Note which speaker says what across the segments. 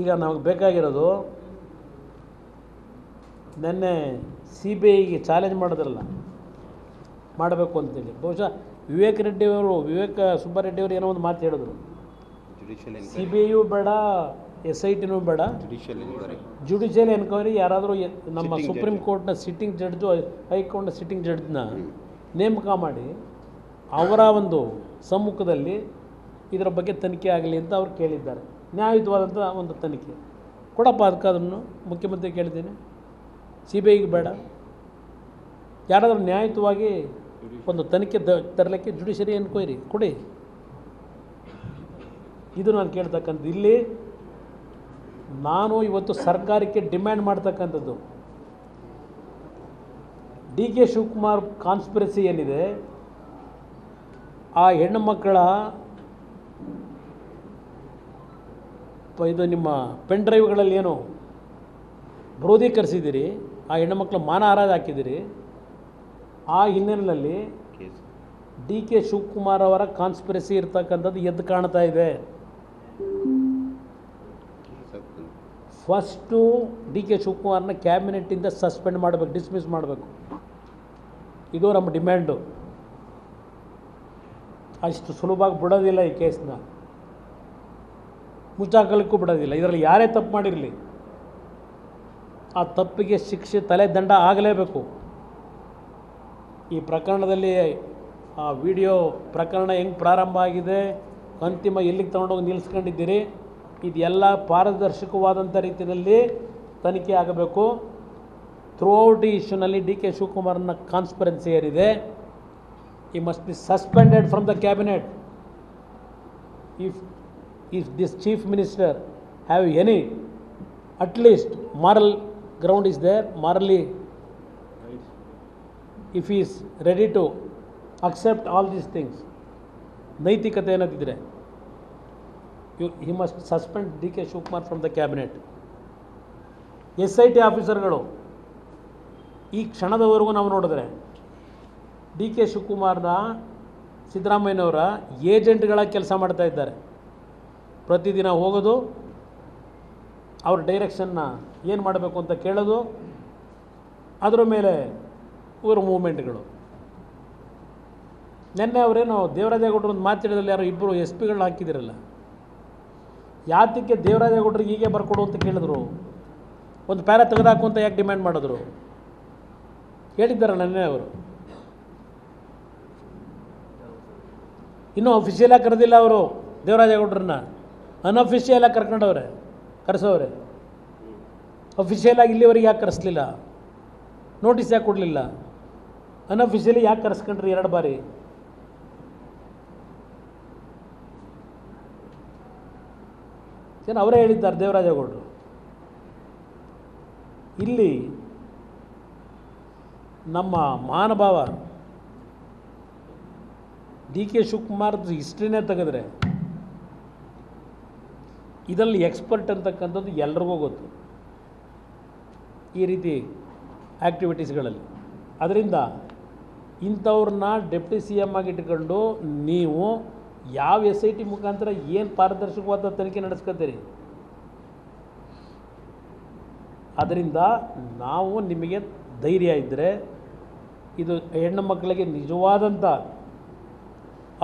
Speaker 1: ಈಗ ನಮಗೆ ಬೇಕಾಗಿರೋದು ನೆನ್ನೆ ಸಿ ಬಿ ಐಗೆ ಚಾಲೆಂಜ್ ಮಾಡಿದ್ರಲ್ಲ ಮಾಡಬೇಕು ಅಂತೇಳಿ. ಬಹುಶಃ ವಿವೇಕ್ ರೆಡ್ಡಿ ಅವರು ವಿವೇಕ ಸುಬ್ಬಾರೆಡ್ಡಿ ಅವರು ಏನೋ ಒಂದು ಮಾತು ಹೇಳಿದ್ರು. ಸಿ ಬಿ ಐಯು ಬೇಡ ಎಸ್ ಐ ಟಿನೂ ಬೇಡ.
Speaker 2: ಜುಡಿಷಿಯಲ್ ಎನ್ಕ್ವೈರಿ
Speaker 1: ಜುಡಿಷಿಯಲ್ ಎನ್ಕ್ವೈರಿ ಯಾರಾದರೂ ನಮ್ಮ ಸುಪ್ರೀಂ. ಕೋರ್ಟ್ನ ಸಿಟ್ಟಿಂಗ್ ಜಡ್ಜು ಹೈಕೋರ್ಟ್ನ ಸಿಟ್ಟಿಂಗ್ ಜಡ್ಜ್ನ ನೇಮಕ ಮಾಡಿ ಅವರ ಒಂದು ಸಮ್ಮುಖದಲ್ಲಿ ಇದರ ಬಗ್ಗೆ ತನಿಖೆ ಆಗಲಿ ಅಂತ ಅವ್ರು ಕೇಳಿದ್ದಾರೆ. ನ್ಯಾಯಯುತವಾದಂಥ ಒಂದು ತನಿಖೆ. ಕೊಡಪ್ಪ ಅದಕ್ಕೆ ಅದನ್ನು ಮುಖ್ಯಮಂತ್ರಿ ಕೇಳಿದ್ದೇನೆ ಸಿ ಬಿ ಐಗೆ ಬೇಡ. ಯಾರಾದರೂ ನ್ಯಾಯಯುತವಾಗಿ ಒಂದು ತನಿಖೆ ದ ತರಲಿಕ್ಕೆ ಜುಡಿಷರಿ ಎನ್ಕ್ವೈರಿ ಕೊಡಿ. ಇದು ನಾನು ಕೇಳ್ತಕ್ಕಂಥದ್ದು. ಇಲ್ಲಿ ನಾನು ಇವತ್ತು ಸರ್ಕಾರಕ್ಕೆ ಡಿಮ್ಯಾಂಡ್ ಮಾಡ್ತಕ್ಕಂಥದ್ದು. ಡಿ ಕೆ ಶಿವಕುಮಾರ್ ಕಾನ್ಸ್ಪಿರಸಿ ಏನಿದೆ, ಆ ಹೆಣ್ಣು ಮಕ್ಕಳ ಇದು ನಿಮ್ಮ ಪೆನ್ ಡ್ರೈವ್ಗಳಲ್ಲಿ ಏನು ಕ್ರೋಧೀಕರಿಸಿದ್ದೀರಿ, ಆ ಹೆಣ್ಣು ಮಾನ ಮಾನಹಾರ ಹಾಕಿದ್ದೀರಿ, ಆ ಹಿನ್ನೆಲೆಯಲ್ಲಿ ಡಿ ಕೆ ಶಿವಕುಮಾರ್ ಅವರ ಕಾನ್ಸ್ಪಿರಸಿ ಇರ್ತಕ್ಕಂಥದ್ದು ಎದ್ದು ಕಾಣ್ತಾ ಇದೆ. ಫಸ್ಟು ಡಿ ಕೆ ಶಿವಕುಮಾರ್ನ ಕ್ಯಾಬಿನೆಟ್ಟಿಂದ ಸಸ್ಪೆಂಡ್ ಮಾಡಬೇಕು ಡಿಸ್ಮಿಸ್ ಮಾಡಬೇಕು. ಇದು ನಮ್ಮ ಡಿಮ್ಯಾಂಡು ಅಷ್ಟು ಸುಲಭವಾಗಿ ಬಿಡೋದಿಲ್ಲ ಈ ಕೇಸ್ನ ಮುಚ್ಚಾಕಲಿಕ್ಕೂ ಬಿಡೋದಿಲ್ಲ ಇದರಲ್ಲಿ ಯಾರೇ ತಪ್ಪು ಮಾಡಿರಲಿ, ಆ ತಪ್ಪಿಗೆ ಶಿಕ್ಷೆ ತಲೆ ದಂಡ ಆಗಲೇಬೇಕು. ಈ ಪ್ರಕರಣದಲ್ಲಿ ಆ ವಿಡಿಯೋ ಪ್ರಕರಣ ಹೆಂಗೆ ಪ್ರಾರಂಭ ಆಗಿದೆ, ಅಂತಿಮ ಎಲ್ಲಿಗೆ ತೊಗೊಂಡೋಗಿ ನಿಲ್ಲಿಸ್ಕೊಂಡಿದ್ದೀರಿ ಇದೆಲ್ಲ ಪಾರದರ್ಶಕವಾದಂಥ ರೀತಿಯಲ್ಲಿ ತನಿಖೆ ಆಗಬೇಕು. ಥ್ರೂ ಔಟ್ ಈ ಇಶ್ಯೂನಲ್ಲಿ ಡಿ ಕೆ ಶಿವಕುಮಾರ್ನ ಕಾನ್ಸ್ಪರೆನ್ಸಿ ಏರಿದೆ. ಈ must be suspended from the cabinet. If if this chief minister have any at least moral ground is there morally if is ready to accept all these things ನೈತಿಕತೆ ಏನಂತಿದ್ರೆ you he must suspend D K Shivakumar from the cabinet S I T ಆಫೀಸರ್ಗಳು ಈ ಕ್ಷಣದವರೆಗೂ ನಾವು ನೋಡಿದ್ರೆ D K ಶಿವಕುಮಾರ್ನ ಸಿದ್ದರಾಮಯ್ಯನವರ ಏಜೆಂಟ್ಗಳಾಗಿ ಕೆಲಸ ಮಾಡ್ತಾ ಇದ್ದಾರೆ. ಪ್ರತಿದಿನ ಹೋಗೋದು, ಅವ್ರ ಡೈರೆಕ್ಷನ್ನ ಏನು ಮಾಡಬೇಕು ಅಂತ ಕೇಳೋದು, ಅದರ ಮೇಲೆ ಇವರ ಮೂಮೆಂಟ್ಗಳು ನಿನ್ನೆ ಅವರೇನು ದೇವರಾಜೇಗೌಡರು ಒಂದು ಮಾತಾಡಿದಲ್ಲಿ ಯಾರು ಇಬ್ಬರು ಎಸ್ ಪಿಗಳನ್ನ ಹಾಕಿದಿರಲ್ಲ. ಯಾತಕ್ಕೆ ದೇವರಾಜೇಗೌಡರಿಗೆ ಹೀಗೆ ಬರ್ಕೊಡು ಅಂತ ಕೇಳಿದ್ರು. ಒಂದು ಪ್ಯಾರ ತೆಗೆದಾಕು ಅಂತ ಯಾಕೆ ಡಿಮ್ಯಾಂಡ್ ಮಾಡಿದ್ರು? ಹೇಳಿದ್ದಾರೆ ನೆನ್ನೆ ಅವರು. ಇನ್ನೂ ಅಫಿಷಿಯಲಾಗಿ ಕರೆದಿಲ್ಲ ಅವರು ದೇವರಾಜೇಗೌಡರನ್ನ. ಅನ್ಅಫಿಷಿಯಲಾಗಿ ಕರ್ಕೊಂಡವ್ರೆ ಕರೆಸೋರೆ ಅಫಿಷಿಯಲಾಗಿ ಇಲ್ಲಿವರೆಗೆ ಯಾಕೆ ಕರೆಸಲಿಲ್ಲ? ನೋಟಿಸ್ ಯಾಕೆ ಕೊಡಲಿಲ್ಲ? ಅನ್ಅಫಿಷಿಯಲಿ ಯಾಕೆ ಕರೆಸ್ಕೊಂಡ್ರಿ ಎರಡು ಬಾರಿ? ಏನು ಅವರೇ ಹೇಳಿದ್ದಾರೆ ದೇವರಾಜೇಗೌಡರು? ಇಲ್ಲಿ ನಮ್ಮ ಮಹಾನುಭಾವ ಡಿ ಕೆ ಶಿವಕುಮಾರ್ದು ಹಿಸ್ಟ್ರಿನೇ ತೆಗೆದ್ರೆ ಇದರಲ್ಲಿ ಎಕ್ಸ್ಪರ್ಟ್ ಅಂತಕ್ಕಂಥದ್ದು ಎಲ್ರಿಗೂ ಗೊತ್ತು. ಈ ರೀತಿ ಆ್ಯಕ್ಟಿವಿಟೀಸ್ಗಳಲ್ಲಿ ಅದರಿಂದ ಇಂಥವ್ರನ್ನ ಡೆಪ್ಟಿ ಸಿ ಎಂ ಆಗಿ ಇಟ್ಕೊಂಡು ನೀವು ಯಾವ ಎಸ್ ಐ ಟಿ ಮುಖಾಂತರ ಏನು ಪಾರದರ್ಶಕವಾದ ತನಿಖೆ ನಡೆಸ್ಕೊತೀರಿ? ಅದರಿಂದ ನಾವು ನಿಮಗೆ ಧೈರ್ಯ ಇದ್ದರೆ ಇದು ಹೆಣ್ಣು ಮಕ್ಕಳಿಗೆ ನಿಜವಾದಂಥ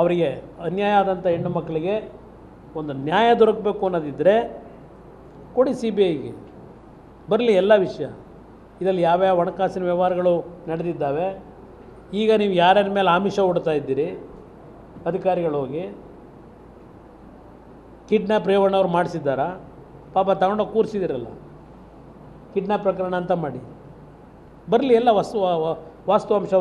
Speaker 1: ಅವರಿಗೆ ಅನ್ಯಾಯ ಆದಂಥ ಹೆಣ್ಣು ಮಕ್ಕಳಿಗೆ ಒಂದು ನ್ಯಾಯ ದೊರಕಬೇಕು ಅನ್ನೋದಿದ್ದರೆ ಕೊಡಿ ಸಿ ಬಿ ಐಗೆ ಬರಲಿ ಎಲ್ಲ ವಿಷಯ. ಇದರಲ್ಲಿ ಯಾವ್ಯಾವ ಹಣಕಾಸಿನ ವ್ಯವಹಾರಗಳು ನಡೆದಿದ್ದಾವೆ. ಈಗ ನೀವು ಯಾರ್ಯಾರ ಮೇಲೆ ಆಮಿಷ ಹೊಡ್ತಾ ಇದ್ದೀರಿ? ಅಧಿಕಾರಿಗಳು ಹೋಗಿ. ಕಿಡ್ನಾಪ್ ರೇವಣ್ಣವ್ರು ಮಾಡಿಸಿದ್ದಾರಾ? ಪಾಪ ತಗೊಂಡೋಗಿ ಕೂರಿಸಿದಿರಲ್ಲ. ಕಿಡ್ನಾಪ್ ಪ್ರಕರಣ ಅಂತ ಮಾಡಿ. ಬರಲಿ ಎಲ್ಲ ವಸ್ತು ವಾಸ್ತವಾಂಶ